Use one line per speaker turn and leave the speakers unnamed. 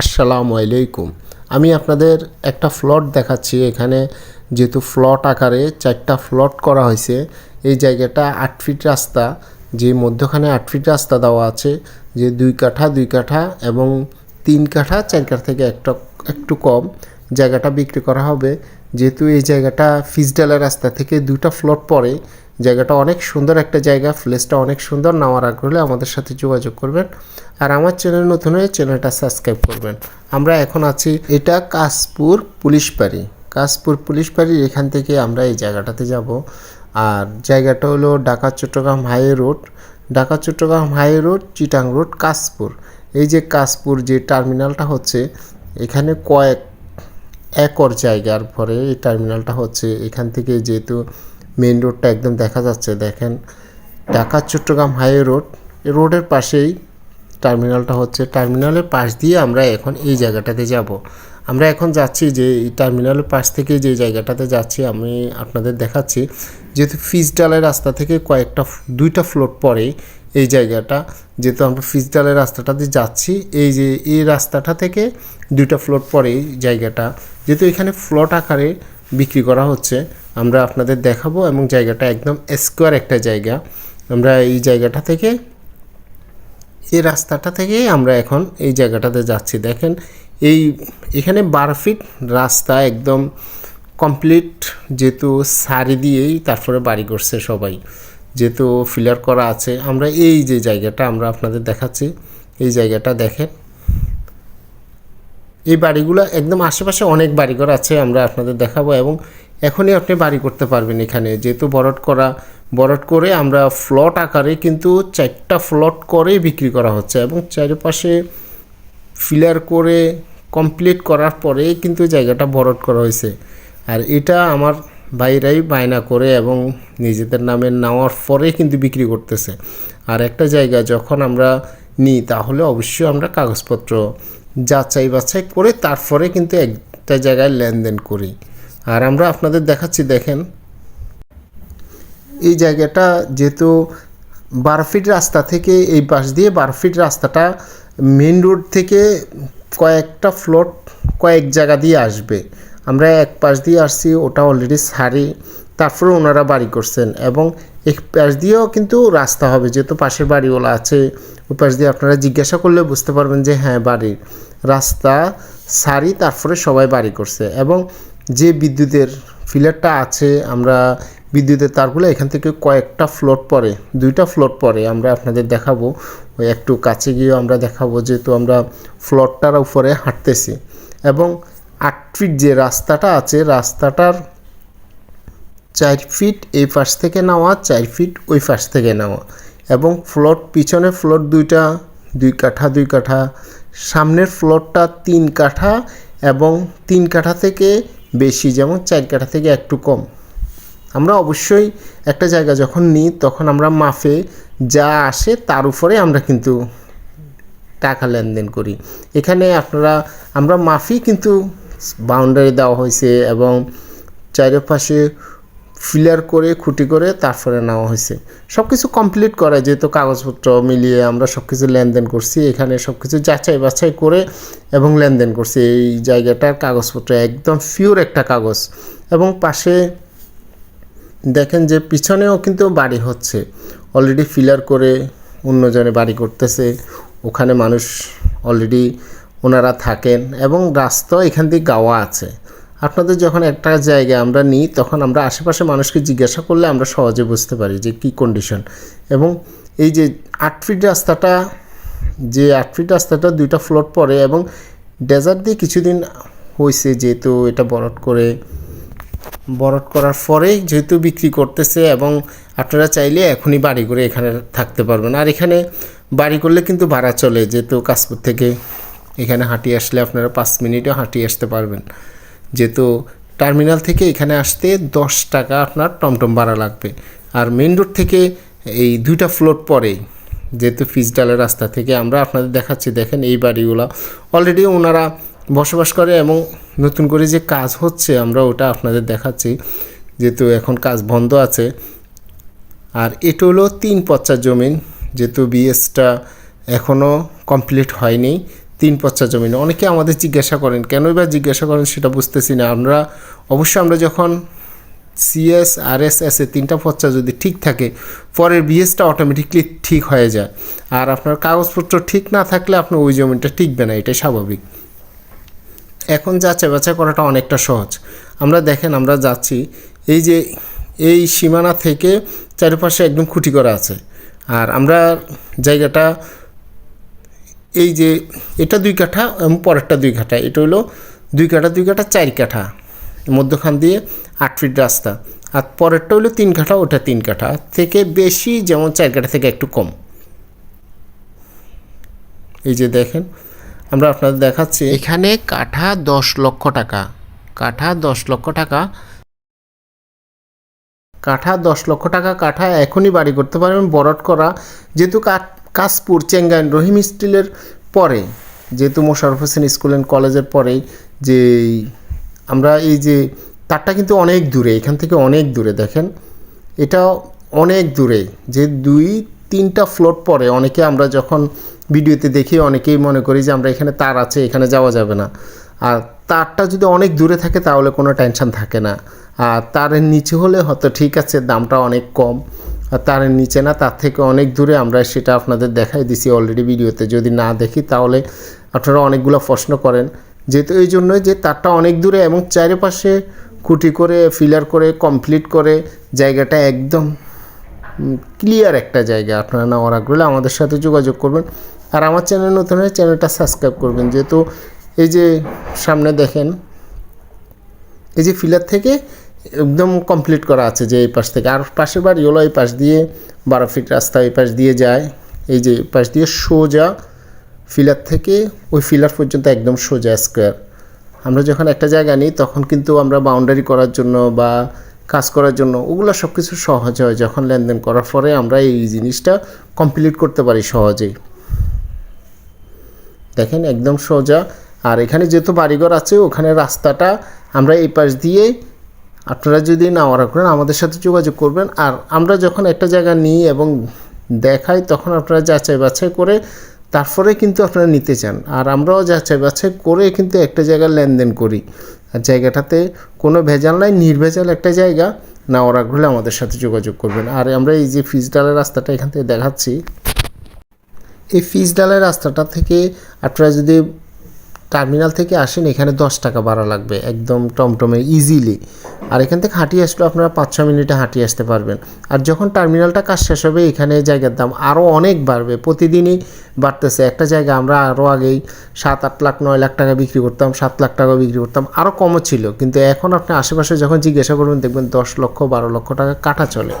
আসসালামু আলাইকুম। আমি আপনাদের একটা ফ্লট দেখাচ্ছি। এখানে যেহেতু ফ্লট আকারে চারটা ফ্লট করা হয়েছে, এই জায়গাটা আট ফিট রাস্তা, যে মধ্যখানে আট ফিট রাস্তা দেওয়া আছে, যে দুই কাঠা দুই কাঠা এবং তিন কাঠা, চার কাঠা থেকে একটা, একটু কম জায়গাটা বিক্রি করা হবে। যেহেতু এই জায়গাটা ফিসডালের রাস্তা থেকে দুটা ফ্লট পরে জায়গাটা অনেক সুন্দর একটা জায়গা প্লেসটা অনেক সুন্দর, নেওয়ার আগ্রহে আমাদের সাথে যোগাযোগ করবেন। আর আমার চ্যানেল নতুন হয়ে চ্যানেলটা সাবস্ক্রাইব করবেন। আমরা এখন আছি, এটা কাশপুর পুলিশ বাড়ি। কাশপুর পুলিশ বাড়ির এখান থেকে আমরা এই জায়গাটাতে যাব। আর জায়গাটা হলো Dhaka, Chattogram highway road. Dhaka, Chattogram highway road, Chittagong road, Kashpur. এই যে কাশপুর যে টার্মিনালটা হচ্ছে, এখানে কয়েক একর জায়গার পরে এই টার্মিনালটা হচ্ছে। এখান থেকে যেহেতু মেন রোডটা একদম দেখা যাচ্ছে, দেখেন, ঢাকা চট্টগ্রাম হাইওয়ে রোড রোডের পাশেই টার্মিনালটা হচ্ছে। টার্মিনালের পাশ দিয়ে আমরা এখন এই জায়গাটাতে যাব। আমরা এখন যাচ্ছি যে এই টার্মিনালের পাশ থেকে যে জায়গাটাতে যাচ্ছি, আমি আপনাদের দেখাচ্ছি। যেহেতু ফিজডালের রাস্তা থেকে কয়েকটা দুইটা ফ্লোট পরে এই জায়গাটা, যেহেতু আমরা ফিজডালের রাস্তাটাতে যাচ্ছি, এই যে এই রাস্তাটা থেকে দুইটা ফ্লোট পরে এই জায়গাটা, যেহেতু এখানে ফ্লট আকারে বিক্রি করা হচ্ছে, আমরা আপনাদের দেখাবো এবং জায়গাটা একদম স্কোয়ার একটা জায়গা। আমরা এই জায়গাটা থেকে, এই রাস্তাটা থেকে আমরা এখন এই জায়গাটাতে যাচ্ছি। দেখেন, এই এখানে বারো ফিট রাস্তা একদম কমপ্লিট যেহেতু সারি দিয়েই তারপরে বাড়ি করছে সবাই। যেহেতু ফিলার করা আছে, আমরা এই যে জায়গাটা আমরা আপনাদের দেখাচ্ছি, এই জায়গাটা দেখেন। এই বাড়িগুলো একদম আশেপাশে অনেক বাড়িঘর আছে, আমরা আপনাদের দেখাবো এবং এখনই আপনি বাড়ি করতে পারবেন এখানে। যেহেতু বরট করা, বরট করে আমরা ফ্লট আকারে কিন্তু চারটা ফ্লট করে বিক্রি করা হচ্ছে এবং চারিপাশে ফিলার করে কমপ্লিট করার পরে কিন্তু জায়গাটা বরট করা হয়েছে। আর এটা আমার ভাইরাই বায়না করে এবং নিজেদের নামে নেওয়ার পরে কিন্তু বিক্রি করতেছে। আর একটা জায়গা যখন আমরা নিই, তাহলে অবশ্যই আমরা কাগজপত্র যাচাই বাছাই করে তারপরে কিন্তু একটা জায়গায় লেনদেন করি। আর আমরা আপনাদের দেখাচ্ছি, দেখেন। এই জায়গাটা যেহেতু বারো ফিট রাস্তা থেকে এই পাশ দিয়ে বারো ফিট রাস্তাটা মেন রোড থেকে কয়েকটা ফ্লোট কয়েক জায়গা দিয়ে আসবে। আমরা এক পাশ দিয়ে আসছি, ওটা অলরেডি সারি। তারপরে ওনারা বাড়ি করছেন এবং এক পাশ দিয়েও কিন্তু রাস্তা হবে, যেহেতু পাশের বাড়িওয়ালা আছে। ওই পাশ দিয়ে আপনারা জিজ্ঞাসা করলে বুঝতে পারবেন যে হ্যাঁ বাড়ির রাস্তা সারি, তারপরে সবাই বাড়ি করছে এবং যে বিদ্যুতের ফিলারটা আছে, আমরা বিদ্যুতের তারগুলো এখান থেকে কয়েকটা ফ্লোট পরে দুইটা ফ্লোট পরে আমরা আপনাদের দেখাবো। ওই একটু কাছে গিয়েও আমরা দেখাবো, যেহেতু আমরা ফ্লোটটার উপরে হাঁটতেছি। এবং আট ফিট যে রাস্তাটা আছে, রাস্তাটার চার ফিট এই পাশ থেকে নেওয়া চার ফিট ওই পাশ থেকে নেওয়া এবং ফ্লট পিছনে ফ্লট দুইটা, দুই কাঠা দুই কাঠা। সামনের ফ্লোরটা তিন কাঠা এবং তিন কাঠা থেকে বেশি যেমন চার কাঠা থেকে একটু কম। আমরা অবশ্যই একটা জায়গা যখন নিই, তখন আমরা মাফে যা আসে তার উপরে আমরা কিন্তু টাকা লেনদেন করি। এখানে আপনারা, আমরা মাফি কিন্তু বাউন্ডারি দেওয়া হয়েছে এবং চারিপাশে ফিলার করে, খুঁটি করে তারপরে নেওয়া হয়েছে। সব কিছু কমপ্লিট করা, যেহেতু কাগজপত্র মিলিয়ে আমরা সব কিছু লেনদেন করছি, এখানে সব কিছু যাচাই বাছাই করে এবং লেনদেন করছি। এই জায়গাটার কাগজপত্র একদম পিওর একটা কাগজ। এবং পাশে দেখেন যে পিছনেও কিন্তু বাড়ি হচ্ছে। অলরেডি ফিলার করে অন্যজনে বাড়ি করতেছে। ওখানে মানুষ অলরেডি ওনারা থাকেন এবং রাস্তা এখান দিয়ে গাওয়া আছে। আপনাদের যখন একটা জায়গায় আমরা নিই, তখন আমরা আশেপাশে মানুষকে জিজ্ঞাসা করলে আমরা সহজে বুঝতে পারি যে কী কন্ডিশন এবং এই যে আট ফিট রাস্তাটা, যে আট ফিট রাস্তাটা দুইটা ফ্লোট পড়ে এবং ডেজার্ট দিয়ে কিছুদিন হয়েছে যেহেতু এটা বরট করে, বরট করার পরেই যেহেতু বিক্রি করতেছে এবং আপনারা চাইলে এখনই বাড়ি করে এখানে থাকতে পারবেন। আর এখানে বাড়ি করলে কিন্তু ভাড়া চলে যেহেতু কাশপুর থেকে। এখানে হাঁটিয়ে আসলে আপনারা পাঁচ মিনিটও হাঁটিয়ে আসতে পারবেন। যেহেতু টার্মিনাল থেকে এখানে আসতে দশ টাকা আপনার টমটম ভাড়া লাগবে। আর মেন রোড থেকে এই দুইটা ফ্লোট পরেই যেহেতু ফিজডালের রাস্তা থেকে আমরা আপনাদের দেখাচ্ছি, দেখেন এই বাড়িগুলো। অলরেডি ওনারা বসবাস করে এবং নতুন করে যে কাজ হচ্ছে আমরা ওটা আপনাদের দেখাচ্ছি, যেহেতু এখন কাজ বন্ধ আছে। আর এটা হলো তিন পচ্চার জমিন যেহেতু বিএসটা এখনও কমপ্লিট হয়নি। তিন পচ্চা জমিন। অনেকে আমাদের জিজ্ঞাসা করেন কেন বা জিজ্ঞাসা করেন সেটা বুঝতেছি না। আমরা অবশ্যই আমরা যখন সিএস আর এস এস এ তিনটা পচ্চা যদি ঠিক থাকে, পরের বিএসটা অটোমেটিকলি ঠিক হয়ে যায়। আর আপনার কাগজপত্র ঠিক না থাকলে আপনার ওই জমিটা টিকবে না, এটাই স্বাভাবিক। এখন যাচাই বাছাই করাটা অনেকটা সহজ। আমরা দেখেন, আমরা যাচ্ছি, এই যে এই সীমানা থেকে চারিপাশে একদম খুঁটি করা আছে। আর আমরা জায়গাটা এই যে এটা দুই কাঠা এবং পরেরটা দুই কাঠা। এটা হলো দুই কাঠা দুই কাঠা চার কাঠা। মধ্যখান দিয়ে আট ফিট রাস্তা। আর পরেরটা হলো তিন কাঠা ওটা তিন কাঠা। থেকে বেশি যেমন চার কাঠা থেকে একটু কম। এই যে দেখেন আমরা আপনাদের দেখাচ্ছি। এখানে কাঠা দশ লক্ষ টাকা। কাঠা দশ লক্ষ টাকা। কাঠা দশ লক্ষ টাকা কাঠা এখনই বাড়ি করতে পারবেন। বরট করা। যেহেতু কাঠ কাশপুর চেঙ্গাইন রহিম স্টিলের পরে, যেহেতু মোশারফ হোসেন স্কুল অ্যান্ড কলেজের পরেই যে আমরা এই যে তারটা কিন্তু অনেক দূরে, এখান থেকে অনেক দূরে দেখেন। এটা অনেক দূরে, যে দুই তিনটা ফ্লোট পরে অনেকে আমরা যখন ভিডিওতে দেখি, অনেকেই মনে করি যে আমরা এখানে তার আছে, এখানে যাওয়া যাবে না। আর তারটা যদি অনেক দূরে থাকে তাহলে কোনো টেনশন থাকে না। আর তারের নিচে হলে হয়তো ঠিক আছে, দামটা অনেক কম। তারের নিচে না, তার থেকে অনেক দূরে আমরা সেটা আপনাদের দেখাই দিছি অলরেডি ভিডিওতে। যদি না দেখি তাহলে আপনারা অনেকগুলো প্রশ্ন করেন। যেহেতু এই জন্যই যে তারটা অনেক দূরে এবং চারিপাশে খুঁটি করে ফিলার করে কমপ্লিট করে, জায়গাটা একদম ক্লিয়ার একটা জায়গা। আপনারা নেওয়ার আগ্রহে আমাদের সাথে যোগাযোগ করবেন। আর আমার চ্যানেল নতুন হলে চ্যানেলটা সাবস্ক্রাইব করবেন। যেহেতু এই যে সামনে দেখেন, এই যে ফিলার থেকে একদম কমপ্লিট করা আছে যে এই পাশ থেকে। আর পাশের বাড়ি হলো এই পাশ দিয়ে, বারো ফিট রাস্তা এই পাশ দিয়ে যায়। এই যে পাশ দিয়ে সোজা ফিলার থেকে, ওই ফিলার পর্যন্ত একদম সোজা স্কোয়ার আমরা যখন একটা জায়গা নিই, তখন কিন্তু আমরা বাউন্ডারি করার জন্য বা কাজ করার জন্য ওগুলো সব কিছু সহজ হয়। যখন লেনদেন করার পরে আমরা এই জিনিসটা কমপ্লিট করতে পারি সহজেই। দেখেন একদম সোজা। আর এখানে যেহেতু বাড়িঘর আছে, ওখানে রাস্তাটা আমরা এই পাশ দিয়ে আপনারা যদি না অর্ডার করেন, আমাদের সাথে যোগাযোগ করবেন। আর আমরা যখন একটা জায়গা নিই এবং দেখাই, তখন আপনারা যাচাই বাছাই করে তারপরে কিন্তু আপনারা নিতে চান। আর আমরাও যাচাই বাছাই করে কিন্তু একটা জায়গায় লেনদেন করি। আর জায়গাটাতে কোনো ভেজাল নাই, নির্ভেজাল একটা জায়গা। না ওরা হলে আমাদের সাথে যোগাযোগ করবেন। আর আমরা এই যে ফিজ ডালের রাস্তাটা এখান থেকে দেখাচ্ছি। এই ফিজ ডালের রাস্তাটা থেকে আপনারা যদি টার্মিনাল থেকে আসেন, এখানে দশ টাকা ভাড়া লাগবে, একদম টমটমে ইজিলি আর এখান থেকে হাঁটিয়ে আসলে আপনারা পাঁচ ছ মিনিটে হাঁটিয়ে আসতে পারবেন। আর যখন টার্মিনালটা কাজ শেষ হবে, এখানে জায়গার দাম আরও অনেক বাড়বে, প্রতিদিনই বাড়তেছে। একটা জায়গা আমরা আরও আগেই সাত, আট লাখ, নয় লাখ টাকা বিক্রি করতাম, সাত লাখ টাকা বিক্রি করতাম, আরও কমও ছিল। কিন্তু এখন আপনি আশেপাশে যখন জিজ্ঞাসা করবেন, দেখবেন দশ লক্ষ, বারো লক্ষ টাকা কাটা চলে।